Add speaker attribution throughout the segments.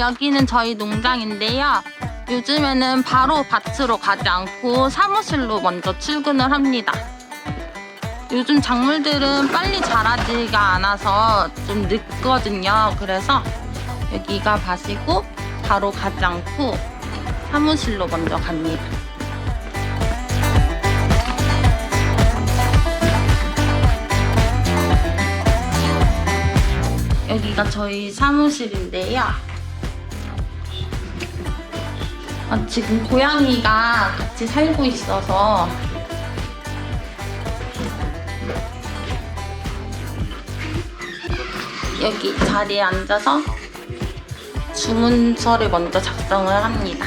Speaker 1: 여기는 저희 농장인데요. 요즘에는 바로 밭으로 가지 않고 사무실로 먼저 출근을 합니다. 요즘 작물들은 빨리 자라지가 않아서 좀 늦거든요. 그래서 여기가 밭이고 바로 가지 않고 사무실로 먼저 갑니다. 여기가 저희 사무실인데요. 아, 지금 고양이가 같이 살고 있어서 여기 자리에 앉아서 주문서를 먼저 작성을 합니다.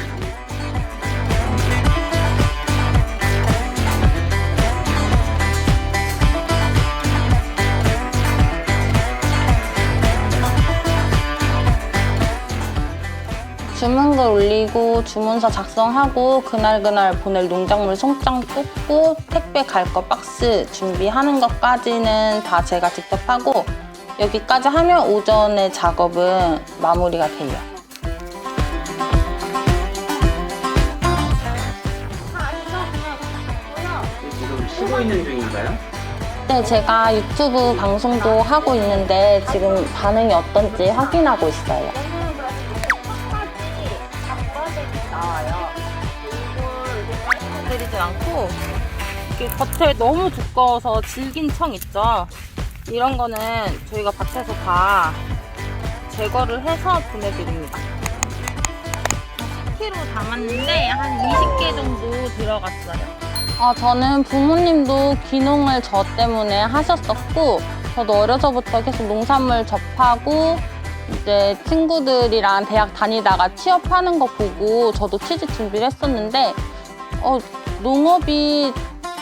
Speaker 1: 주문글 올리고 주문서 작성하고 그날그날 보낼 농작물 송장 뽑고 택배 갈 거 박스 준비하는 것까지는 다 제가 직접 하고 여기까지 하면 오전의 작업은 마무리가 돼요.
Speaker 2: 지금 쉬고 있는 중인가요?
Speaker 1: 네, 제가 유튜브 방송도 하고 있는데 지금 반응이 어떤지 확인하고 있어요. 들이지 않고 이게 겉에 너무 두꺼워서 질긴 청 있죠. 이런 거는 저희가 밭에서 다 제거를 해서 보내드립니다. 10kg 담았는데 한 20개 정도 들어갔어요. 아, 저는 부모님도 귀농을 저 때문에 하셨었고, 저도 어려서부터 계속 농산물 접하고, 이제 친구들이랑 대학 다니다가 취업하는 거 보고 저도 취직 준비를 했었는데, 어, 농업이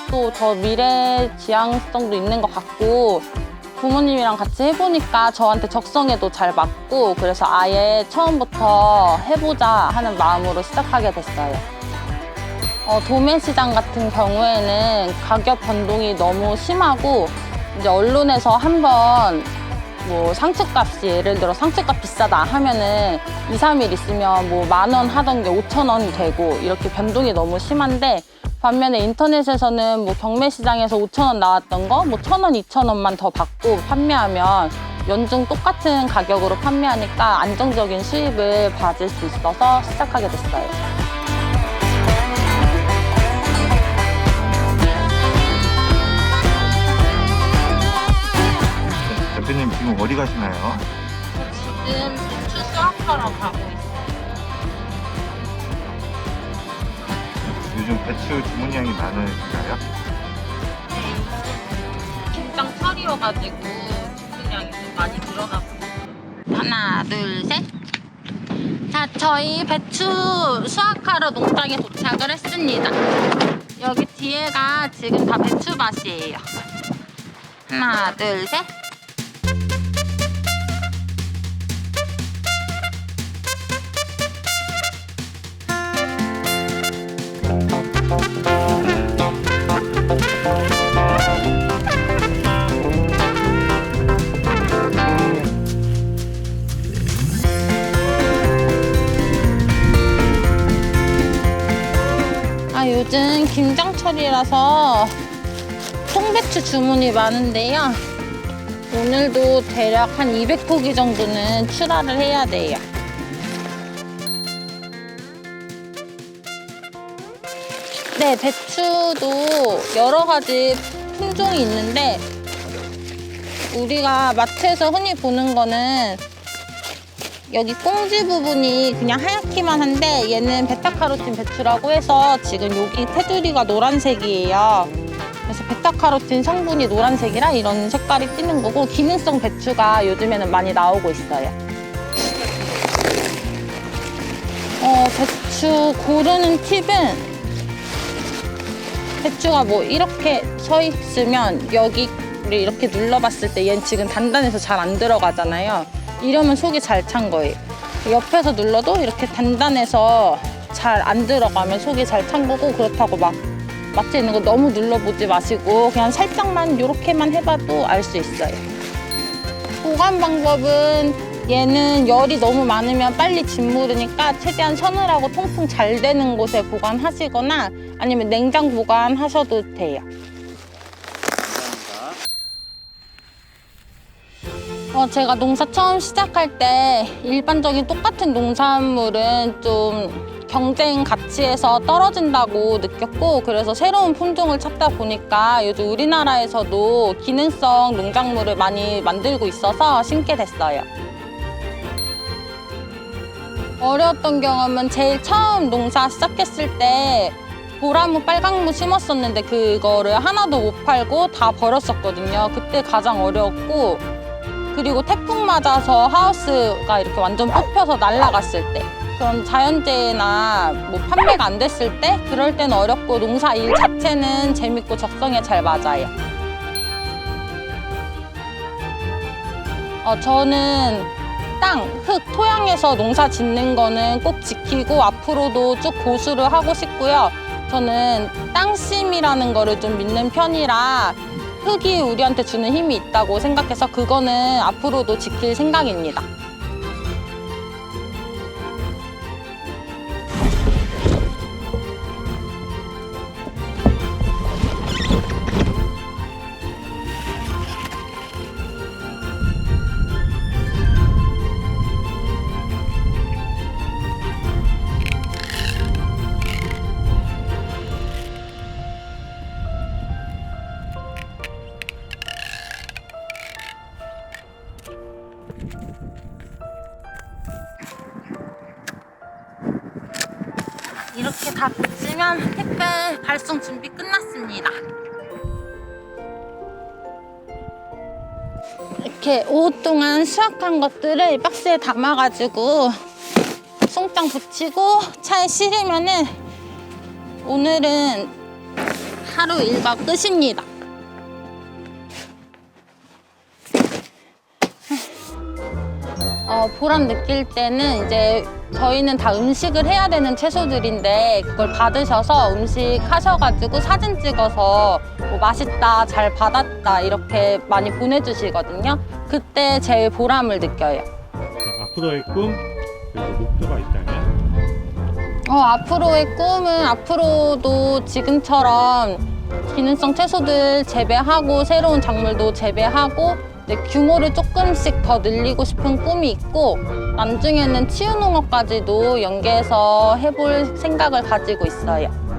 Speaker 1: 또 저 미래 지향성도 있는 것 같고, 부모님이랑 같이 해보니까 저한테 적성에도 잘 맞고, 그래서 아예 처음부터 해보자 하는 마음으로 시작하게 됐어요. 어, 도매 시장 같은 경우에는 가격 변동이 너무 심하고 이제 언론에서 한번 뭐 상추값이 예를 들어 상추값 비싸다 하면은 2, 3일 있으면 뭐 만 원 하던 게 5천 원이 되고 이렇게 변동이 너무 심한데 반면에 인터넷에서는 뭐 경매 시장에서 5천 원 나왔던 거 뭐 천 원, 2천 원만 더 받고 판매하면 연중 똑같은 가격으로 판매하니까 안정적인 수입을 받을 수 있어서 시작하게 됐어요.
Speaker 3: 지금 어디 가시나요?
Speaker 1: 지금 추수학하러 가고 있어요.
Speaker 3: 요즘 배추 주문량이 많으신가요?
Speaker 1: 김장 철이어가지고 주문량이 좀 많이 늘어나고 있어요. 하나, 둘, 셋. 자, 저희 배추 수확하러 농장에 도착을 했습니다. 여기 뒤에가 지금 다 배추밭이에요. 하나, 둘, 셋. 요즘 김장철이라서 통배추 주문이 많은데요. 오늘도 대략 한 200포기 정도는 출하를 해야 돼요. 네, 배추도 여러 가지 품종이 있는데 우리가 마트에서 흔히 보는 거는 여기 꽁지 부분이 그냥 하얗기만 한데 얘는 베타카로틴 배추라고 해서 지금 여기 테두리가 노란색이에요. 그래서 베타카로틴 성분이 노란색이라 이런 색깔이 띄는 거고 기능성 배추가 요즘에는 많이 나오고 있어요. 어, 배추 고르는 팁은 배추가 뭐 이렇게 서 있으면 여기를 이렇게 눌러봤을 때 얘는 지금 단단해서 잘 안 들어가잖아요. 이러면 속이 잘 찬 거예요. 옆에서 눌러도 이렇게 단단해서 잘 안 들어가면 속이 잘 찬 거고 그렇다고 막 마트에 있는 거 너무 눌러보지 마시고 그냥 살짝만 이렇게만 해봐도 알 수 있어요. 보관 방법은 얘는 열이 너무 많으면 빨리 짓무르니까 최대한 서늘하고 통풍 잘 되는 곳에 보관하시거나 아니면 냉장 보관하셔도 돼요.
Speaker 2: 감사합니다.
Speaker 1: 어, 제가 농사 처음 시작할 때 일반적인 똑같은 농산물은 좀 경쟁 가치에서 떨어진다고 느꼈고 그래서 새로운 품종을 찾다 보니까 요즘 우리나라에서도 기능성 농작물을 많이 만들고 있어서 심게 됐어요. 어려웠던 경험은 제일 처음 농사 시작했을 때 보라무 빨강무 심었었는데 그거를 하나도 못 팔고 다 버렸었거든요. 그때 가장 어려웠고 그리고 태풍 맞아서 하우스가 이렇게 완전 뽑혀서 날아갔을 때 그런 자연재해나 뭐 판매가 안 됐을 때 그럴 때는 어렵고 농사 일 자체는 재밌고 적성에 잘 맞아요. 어, 저는 땅, 흙, 토양에서 농사 짓는 거는 꼭 지키고 앞으로도 쭉 고수를 하고 싶고요. 저는 땅심이라는 거를 좀 믿는 편이라 흙이 우리한테 주는 힘이 있다고 생각해서 그거는 앞으로도 지킬 생각입니다. 이렇게 다 붙이면 택배 발송 준비 끝났습니다. 이렇게 오후 동안 수확한 것들을 박스에 담아가지고 송장 붙이고 차에 실으면은 오늘은 하루 일과 끝입니다. 어, 보람 느낄 때는 이제 저희는 다 음식을 해야 되는 채소들인데 그걸 받으셔서 음식 하셔가지고 사진 찍어서 뭐 맛있다, 잘 받았다 이렇게 많이 보내주시거든요. 그때 제일 보람을 느껴요.
Speaker 4: 자, 앞으로의 꿈 그리고 목표가 있다면
Speaker 1: 어, 앞으로의 꿈은 앞으로도 지금처럼 기능성 채소들 재배하고 새로운 작물도 재배하고 이제 규모를 조금씩 더 늘리고 싶은 꿈이 있고 나중에는 치유농업까지도 연계해서 해볼 생각을 가지고 있어요.